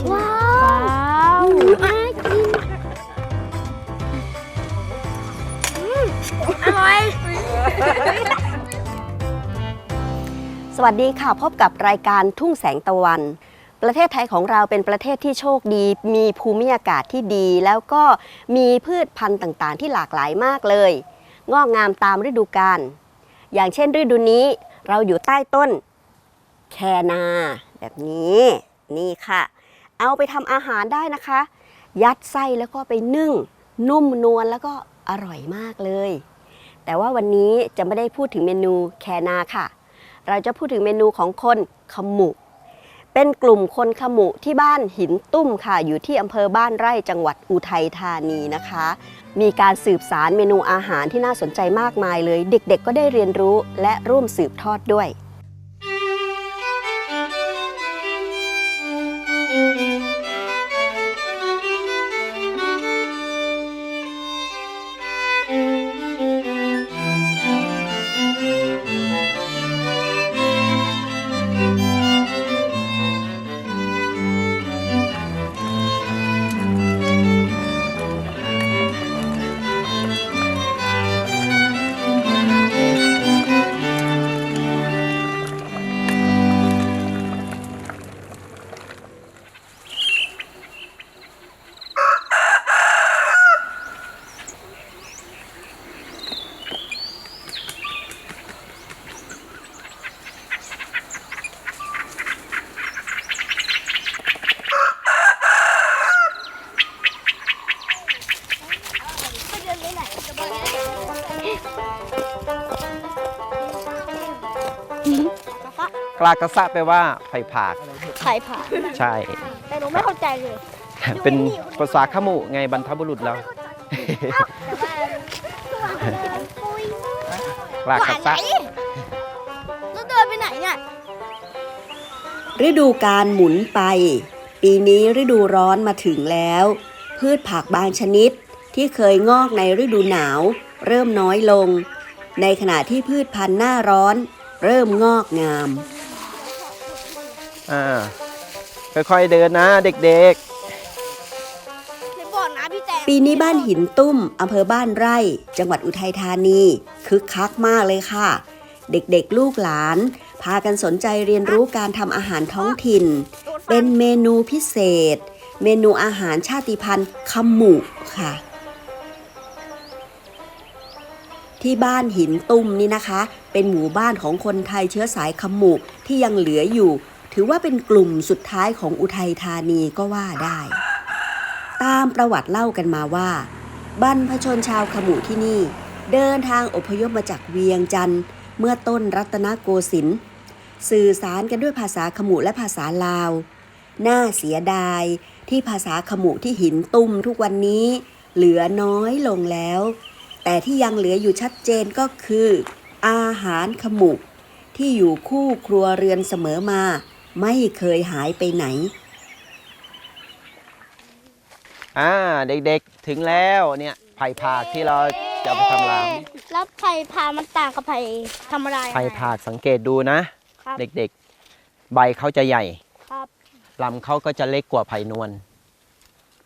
ชว้าวน่ากินอร่อย สวัสดีค่ะ พบกับรายการทุ่งแสงตะวัน ประเทศไทยของเราเป็นประเทศที่โชคดี มีภูมิอากาศที่ดี แล้วก็มีพืชพันธุ์ต่างๆ ที่หลากหลายมากเลย งอกงามตามฤดูกาล อย่างเช่นฤดูนี้เราอยู่ใต้ต้น แคนา แบบนี้ นี่ค่ะ เอาไปทำอาหารได้นะคะ ยัดไส้แล้วก็ไปนึ่ง นุ่มนวลแล้วก็อร่อยมากเลย แต่ว่าวันนี้จะไม่ได้พูดถึงเมนูแคนาค่ะ เราจะพูดถึงเมนูของคนขมุ เป็นกลุ่มคนขมุที่บ้านหินตุ้มค่ะ อยู่ที่อำเภอบ้านไร่จังหวัดอุทัยธานีนะคะ มีการสืบสารเมนูอาหารที่น่าสนใจมากมายเลย เด็กๆก็ได้เรียนรู้และร่วมสืบทอดด้วย ลากระซะแปลว่าไผ่ผากไข่ผ่าใช่ แต่หนูไม่เข้าใจเลย เป็นภาษาขมุไงบรรพบุรุษเรากลากระซะแล้วเดินไปไหนเนี่ยฤดูการหมุนไป ปีนี้ฤดูร้อนมาถึงแล้ว พืชผักบางชนิดที่เคยงอกในฤดูหนาว เริ่มน้อยลง ในขณะที่พืชพันธุ์หน้าร้อน เริ่มงอกงาม อ่าค่อยๆเดินนะเด็กในบ่อน้ำพี่แจงปีนี้บ้านหินตุ้มอำเภอบ้านไร่ จังหวัดอุทัยธานีคึกคักมากเลยค่ะ เด็กๆลูกหลาน พากันสนใจเรียนรู้การทำอาหารท้องถิ่น เป็นเมนูพิเศษ เมนูอาหารชาติพันธุ์ขมุค่ะ ที่บ้านหินตุ้มนี่นะคะ เป็นหมู่บ้านของคนไทยเชื้อสายขมุที่ยังเหลืออยู่ ถือว่าเป็นกลุ่มสุดท้ายของอุทัยธานีก็ว่าได้ ตามประวัติเล่ากันมาว่า บรรพชนชาวขมุที่นี่ เดินทางอพยพมาจากเวียงจันทร์เมื่อต้นรัตนโกสินทร์สื่อสารกันด้วยภาษาขมุและภาษาลาว น่าเสียดายที่ภาษาขมุที่หินตุ้มทุกวันนี้ เหลือน้อยลงแล้ว แต่ที่ยังเหลืออยู่ชัดเจนก็คือ อาหารขมุที่อยู่คู่ครัวเรือนเสมอมา ไม่เคยหายไปไหนๆอ่าเด็กๆถึงแล้วเนี่ยไผ่ผากที่เราจะเอาไปทำรามแล้วไผ่พามันต่างกับไผ่ธรรมดายังไงไผ่ผากสังเกตดูนะ ครับ เด็กๆ ใบเขาจะใหญ่ครับลำเขาก็จะเล็กกว่าไผ่นวล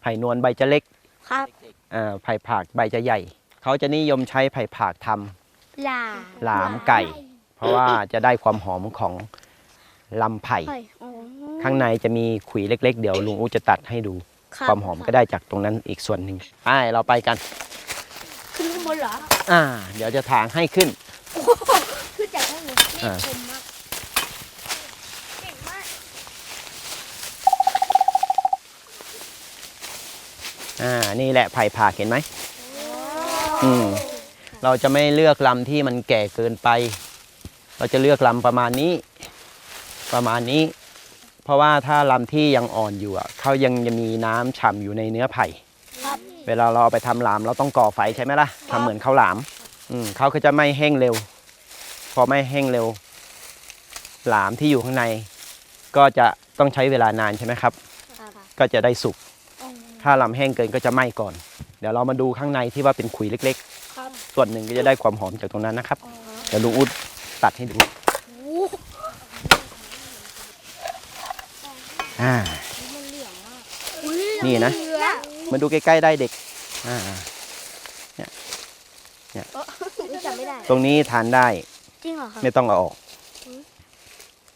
ไผ่นวลใบจะเล็กครับอ่าไผ่ผากใบจะใหญ่ เขาจะนิยมใช้ไผ่ผากทำ ลาหลามไก่ เพราะว่าจะได้ความหอมของ ลำไผ่ไผ่อ๋อข้างในจะมีขุยเล็ก ๆ เดี๋ยวลุงอูจะตัดให้ดูรับความหอมก็ได้จากตรงนั้นอีกส่วนหนึ่งไปเราไปกัน ขึ้นข้างบนเหรอ อ่า เดี๋ยวจะถางให้ขึ้นขึ้นจากข้างบนนี่อ่าคมมากเก่งมากอ่านี่แหละไผ่ผากเห็นไหมอืมเราจะไม่เลือกลำที่มันแก่เกินไป เราจะเลือกลำประมาณนี้ ประมาณนี้ เพราะว่าถ้าลำที่ยังอ่อนอยู่อะเขายังจะมีน้ำฉ่ำอยู่ในเนื้อไผ่ครับเวลาเราเอาไปทำหลามเราต้องก่อไฟใช่ไหมล่ะทำเหมือนข้าวหลามอืมเขาก็จะไม่แห้งเร็ว พอไม่แห้งเร็ว หลามที่อยู่ข้างใน ก็จะต้องใช้เวลานานใช่ไหมครับครับก็จะได้สุกอ๋อถ้าลำแห้งเกินก็จะไหม้ก่อน เดี๋ยวเรามาดูข้างในที่ว่าเป็นขุยเล็กครับๆส่วนหนึ่งก็จะได้ความหอมจากตรงนั้นนะครับอ๋อเดี๋ยวลุงอุดตัดให้ดู อ้โหอ่ามันเหลืองมนี่นะเหลือมาดูใกล้ๆได้เด็ก อ่าจำไม่ได้ ตรงนี้ทานได้ จริงเหรอครับไม่ต้องเอาออก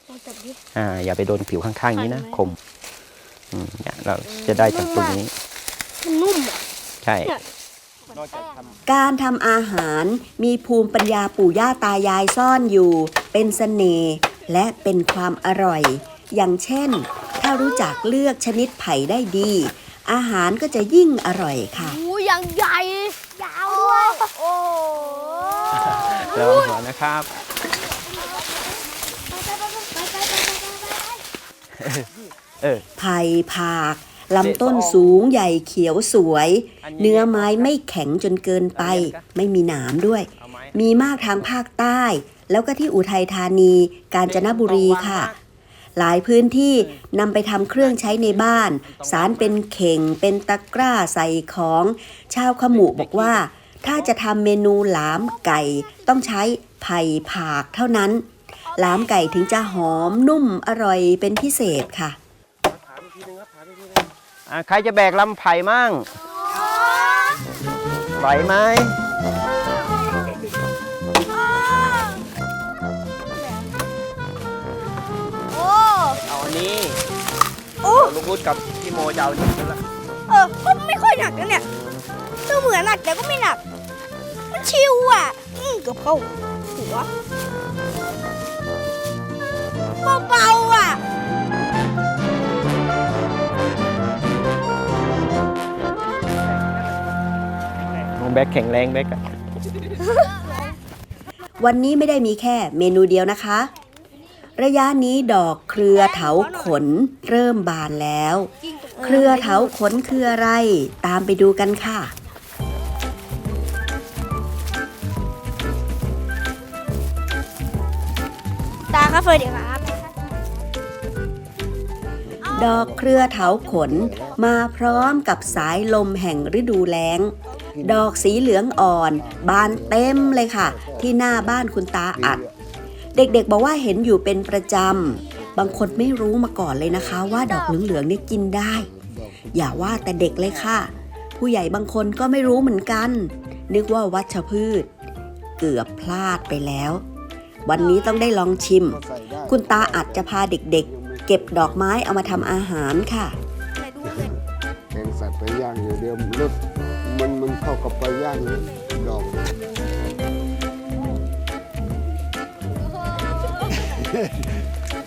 ลองจับดิ อ่า อย่าไปโดนผิวข้างๆนี้นะคันไหมคมอืมเนี่ยเราจะได้จากตรงนี้ มันนุ่มอะ ใช่เนี่ยนอกจากทการทำอาหารมีภูมิปัญญาปู่ย่าตายายซ่อนอยู่ เป็นเสน่ห์และเป็นความอร่อย อย่างเช่น ถ้ารู้จักเลือกชนิดไผ่ได้ดี อาหารก็จะยิ่งอร่อยค่ะ โอ้ยังใหญ่ ยาวด้วย โอ้ำระวังหัวนะครับ เออ ไผ่ผากลำต้นสูงใหญ่เขียวสวย เนื้อไม้ไม่แข็งจนเกินไป ไม่มีหนามด้วยเอาไหมมีมากทางภาคใต้ แล้วก็ที่อุทัยธานี กาญจนบุรีค่ะ หลายพื้นที่นำไปทำเครื่องใช้ในบ้าน สารเป็นเข่ง เป็นตะกร้าใส่ของ ชาวขมุบอกว่า ถ้าจะทำเมนูหลามไก่ ต้องใช้ไผ่ผากเท่านั้น หลามไก่ถึงจะหอมนุ่มอร่อยเป็นพิเศษค่ะอะใครจะแบกลำไผ่มั่งไหวไหม โอ้ลูกพุดกับพี่โมจะเอาอันนี้กันละเออก็ไม่ค่อยหนักนะเนี่ยดูเหมือนหนักแต่ก็ไม่หนัก มันชิวอะ อืมเกือบเข้าหัวเบาๆอะ น้องแบกแข็งแรงแบกอะ วันนี้ไม่ได้มีแค่เมนูเดียวนะคะ ระยะนี้ดอกเครือเถาขนเริ่มบานแล้ว เครือเถาขนคืออะไร ตามไปดูกันค่ะตาครับเฟยเดี๋ยวครับดอกเครือเถาขนมาพร้อมกับสายลมแห่งฤดูแล้ง ดอกสีเหลืองอ่อน บานเต็มเลยค่ะ ที่หน้าบ้านคุณตาอัด เด็กๆบอกว่าเห็นอยู่เป็นประจำ บางคนไม่รู้มาก่อนเลยนะคะ ว่าดอกเหลืองๆนี่กินได้ อย่าว่าแต่เด็กเลยค่ะ ผู้ใหญ่บางคนก็ไม่รู้เหมือนกัน นึกว่าวัชพืช เกือบพลาดไปแล้ว วันนี้ต้องได้ลองชิม คุณตาอัดจะพาเด็กๆ เก็บดอกไม้เอามาทำอาหารค่ะแกงสัตว์ไปย่างอยู่เดียวรสมันมันเข้ากับไปย่างดอก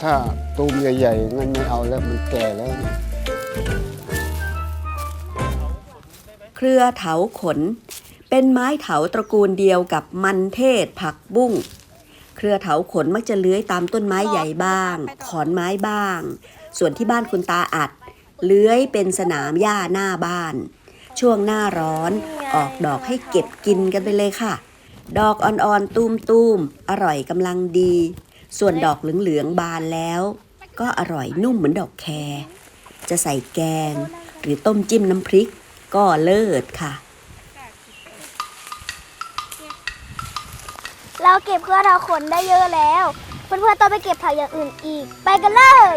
ถ้าตูมใหญ่ๆงั้นไม่เอาแล้วมันแก่แล้วเครือเถาขน เป็นไม้เถาตระกูลเดียวกับมันเทศผักบุ้ง เครือเถาขนมักจะเลื้อยตามต้นไม้ใหญ่บ้าง ขอนไม้บ้าง ส่วนที่บ้านคุณตาอัด เลื้อยเป็นสนามหญ้าหน้าบ้าน ช่วงหน้าร้อนออกดอกให้เก็บกินกันไปเลยค่ะ ดอกอ่อนๆ ตูมๆ อร่อยกำลังดี ส่วนดอกเหลืองๆบานแล้ว ก็อร่อยนุ่มเหมือนดอกแครจะใส่แกง หรือต้มจิ้มน้ำพริก ก็เลิศค่ะ เราเก็บเพื่อเราขนได้เยอะแล้ว เพื่อนๆต้องไปเก็บผักอย่างอื่นอีก ไปกันเลย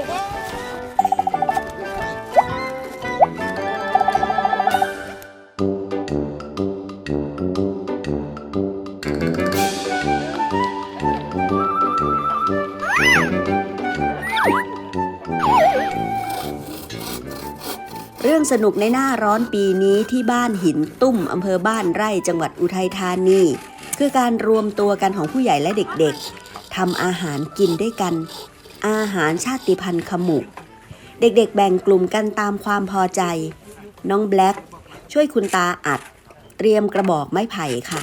สนุกในหน้าร้อนปีนี้ที่บ้านหินตุ้มอำเภอบ้านไร่จังหวัดอุทัยธานีคือการรวมตัวกันของผู้ใหญ่และเด็กๆทำอาหารกินด้วยกัน อาหารชาติพันธุ์ขมุก เด็กๆแบ่งกลุ่มกันตามความพอใจ น้องแบล็กช่วยคุณตาอัด เตรียมกระบอกไม้ไผ่ค่ะ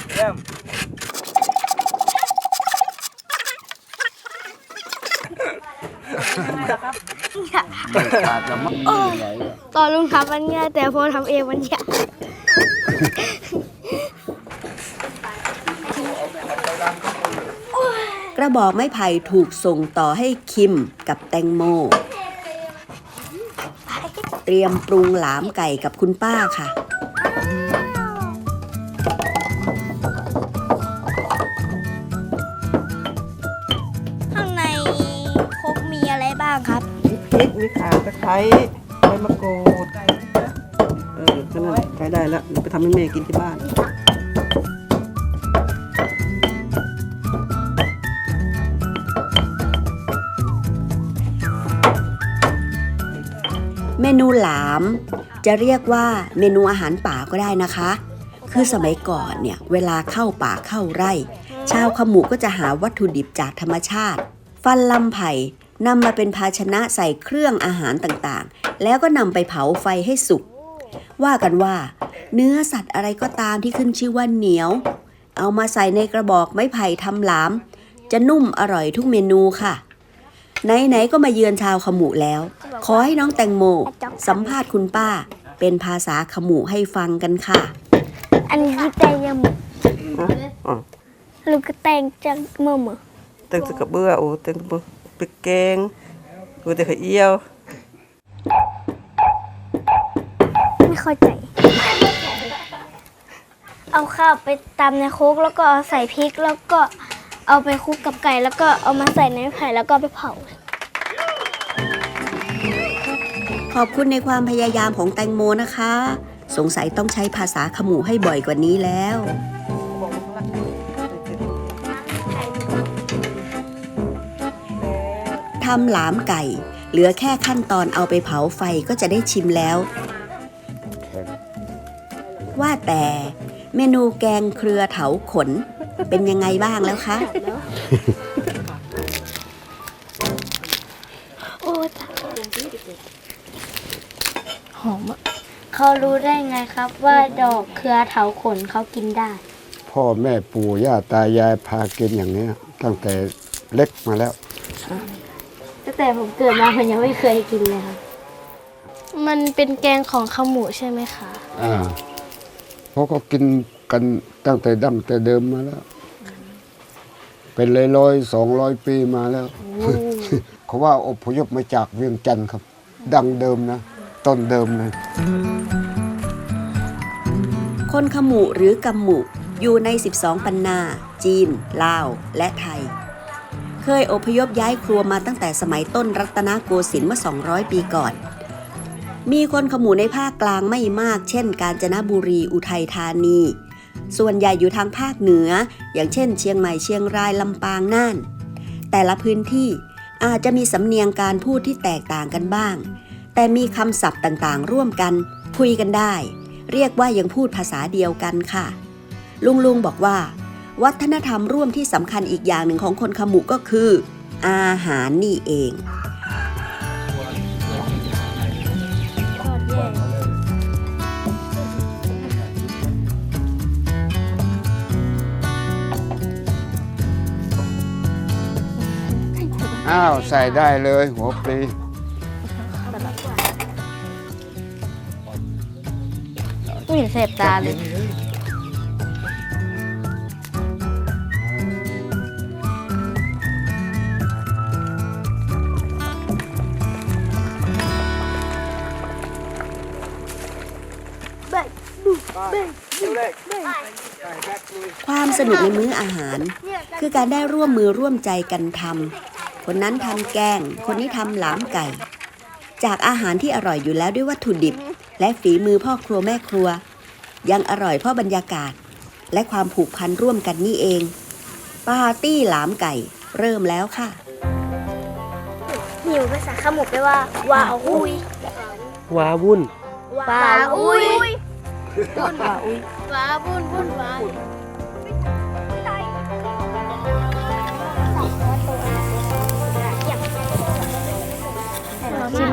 ขาดแล้วมั้งไหลตอนลุงทำมันง่ายแต่พอทำเองมันยากกระบอกไม้ไผ่ถูกส่งต่อให้คิมกับแตงโม เตรียมปรุงหลามไก่กับคุณป้าค่ะ รกมีอะไรบ้างครับมีพริกมีข่าตะไคร้ใบมะกรูดก็นั่นใช้ได้แล้วเดี๋ยวไปทำให้แม่กินที่บ้านเมนูหลาม จะเรียกว่าเมนูอาหารป่าก็ได้นะคะ คือสมัยก่อนเนี่ยเวลาเข้าป่าเข้าไร่ ชาวขมุก็จะหาวัตถุดิบจากธรรมชาติ ฟันลำไผ่ นำมาเป็นภาชนะใส่เครื่องอาหารต่างๆ แล้วก็นำไปเผาไฟให้สุก ว่ากันว่า เนื้อสัตว์อะไรก็ตามที่ขึ้นชื่อว่าเหนียว เอามาใส่ในกระบอกไม้ไผ่ทำหลาม จะนุ่มอร่อยทุกเมนูค่ะ ไหนๆก็มาเยือนชาวขมุแล้ว ขอให้น้องแตงโม สัมภาษณ์คุณป้า เป็นภาษาขมุให้ฟังกันค่ะ อันนี้คือแตงยำหมูอ๋อหรือก็แตงจังเมื่อเมื่อเต็งสกระเบือโอ้เต็งสกระเบือไปแกงโอ้แต่ขาวเอี้ยว ไม่เข้าใจ เอาข้าวไปตำในโคกแล้วก็เอาใส่พริกแล้วก็เอาไปคลุกกับไก่ แล้วก็เอามาใส่ในไม้ไผ่แล้วก็เอาไปเผา ขอบคุณในความพยายามของแตงโมนะคะ สงสัยต้องใช้ภาษาขมุให้บ่อยกว่านี้แล้ว ทำหลามไก่ เหลือแค่ขั้นตอนเอาไปเผาไฟก็จะได้ชิมแล้วแข็งว่าแต่เมนูแกงเครือเถาขน เป็นยังไงบ้างแล้วคะ โอ้ตายหอมอะเขารู้ได้ไงครับว่าดอกเครือเถาขนเขากินได้ พ่อแม่ปู่ย่าตายายพากินอย่างเนี้ยตั้งแต่เล็กมาแล้วตั้ง แต่ผมเกิดมาผมยังไม่เคยกินเลยครับ มันเป็นแกงของขมูใช่ไหมคะ อ่าเพราะก็กินกันตั้งแต่ดั้งแต่เดิมมาแล้ว เป็นร้อยร้อยสองร้อยปีมาแล้ว เขาว่าอพยพมาจากเวียงจันทร์ครับ ดังเดิมนะ ต้นเดิมเลย คนขมุหรือกำหมุอยู่ใน 12 ปันนา จีน ลาว และไทย เคยอพยพย้ายครัวมาตั้งแต่สมัยต้นรัตนโกสินทร์เมื่อ 200 ปีก่อน มีคนขมุในภาคกลางไม่มาก เช่น กาญจนบุรีอุทัยธานี ส่วนใหญ่อยู่ทางภาคเหนือ อย่างเช่น เชียงใหม่เชียงรายลำปางน่าน แต่ละพื้นที่อาจจะมีสำเนียงการพูดที่แตกต่างกันบ้าง แต่มีคำศัพท์ต่างๆ ร่วมกัน คุยกันได้ เรียกว่ายังพูดภาษาเดียวกันค่ะ ลุงลุงบอกว่า วัฒนธรรมร่วมที่สำคัญอีกอย่างหนึ่งของคนขมุก็คือ อาหารนี่เองอ้าวใส่ได้เลยหัวปลีไม่เห็นเสพตาเลย ความสนุกในมื้ออาหาร คือการได้ร่วมมือร่วมใจกันทำคนนั้นทำแกง คนนี้ทำหลามไก่ จากอาหารที่อร่อยอยู่แล้วด้วยวัตถุดิบ และฝีมือพ่อครัวแม่ครัว ยังอร่อยเพราะบรรยากาศ และความผูกพันร่วมกันนี่เองปาร์ตี้หลามไก่ เริ่มแล้วค่ะหิวภาษาขมุกไปว่าว้าอุ้ยว้าวุ่นว้าอุ้ยว้าอุ้ยว้าบุญบุญว้า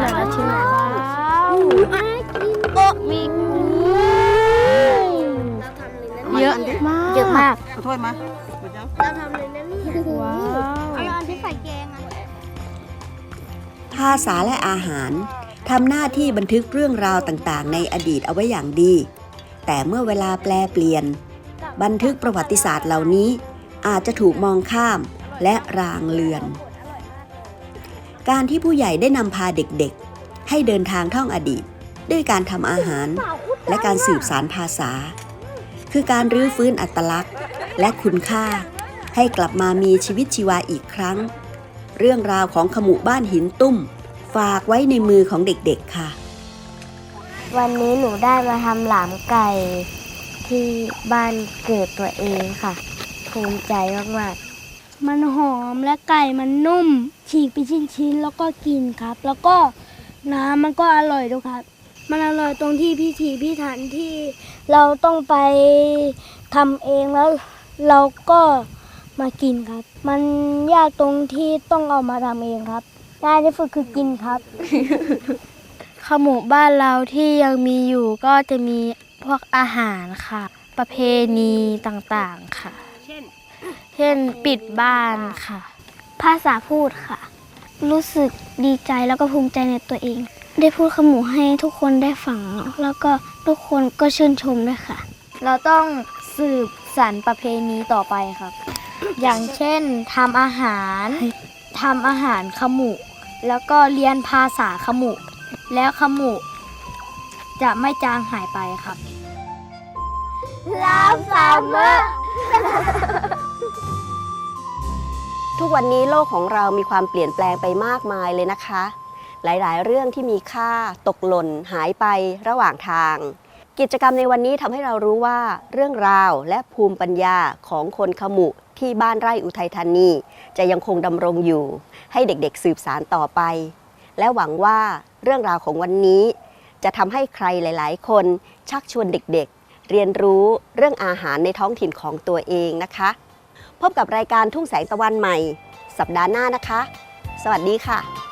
น่อยนะชิมหน่อยว้าวโอ้มีเยอะมากเยอะมากเอาถ้วยมาหมดยังเราทำเลยนะนี่ว้าวเอาอันที่ใส่แกงอะภาษาและอาหารทำหน้าที่บันทึกเรื่องราวต่างๆ ในอดีตเอาไว้อย่างดี แต่เมื่อเวลาแปลเปลี่ยน บันทึกประวัติศาสตร์เหล่านี้อาจจะถูกมองข้ามและรางเลือน การที่ผู้ใหญ่ได้นำพาเด็กๆ ให้เดินทางท่องอดีต ด้วยการทำอาหาร และการสืบสารภาษา คือการรื้อฟื้นอัตลักษณ์ และคุณค่า ให้กลับมามีชีวิตชีวาอีกครั้ง เรื่องราวของขมุบ้านหินตุ้ม ฝากไว้ในมือของเด็กๆค่ะ วันนี้หนูได้มาทำหลามไก่ที่บ้านเกิดตัวเองค่ะ ภูมิใจมากๆ มันหอมและไก่มันนุ่ม ฉีกเป็นชิ้นๆแล้วก็กินครับ แล้วก็น้ำมันก็อร่อยด้วยครับ มันอร่อยตรงที่พิถีพิถันที่เราต้องไปทำเองแล้วเราก็มากินครับ มันยากตรงที่ต้องเอามาทำเองครับง่ายที่สุดคือกินครับ ขมูบ้านเราที่ยังมีอยู่ก็จะมีพวกอาหารค่ะ ประเพณีต่างๆค่ะ เช่นปิดบ้านค่ะ ภาษาพูดค่ะ รู้สึกดีใจแล้วก็ภูมิใจในตัวเอง ได้พูดขมูให้ทุกคนได้ฟัง แล้วก็ทุกคนก็ชื่นชมด้วยค่ะ เราต้องสืบสานประเพณีต่อไปครับ อย่างเช่นทำอาหารทำอาหารขมุ แล้วก็เรียนภาษาขมุ แล้วขมุ จะไม่จางหายไปครับลาวสามเมอร์ ทุกวันนี้โลกของเรามีความเปลี่ยนแปลงไปมากมายเลยนะคะ หลายๆ เรื่องที่มีค่าตกหล่นหายไประหว่างทาง กิจกรรมในวันนี้ทำให้เรารู้ว่าเรื่องราวและภูมิปัญญาของคนขมุที่บ้านไร่อุทัยธานี จะยังคงดำรงอยู่ ให้เด็กๆสืบสารต่อไป และหวังว่าเรื่องราวของวันนี้ จะทำให้ใครหลาย ๆ คนชักชวนเด็กๆ เรียนรู้เรื่องอาหารในท้องถิ่นของตัวเองนะคะ พบกับรายการทุ่งแสงตะวันใหม่ สัปดาห์หน้านะคะ สวัสดีค่ะ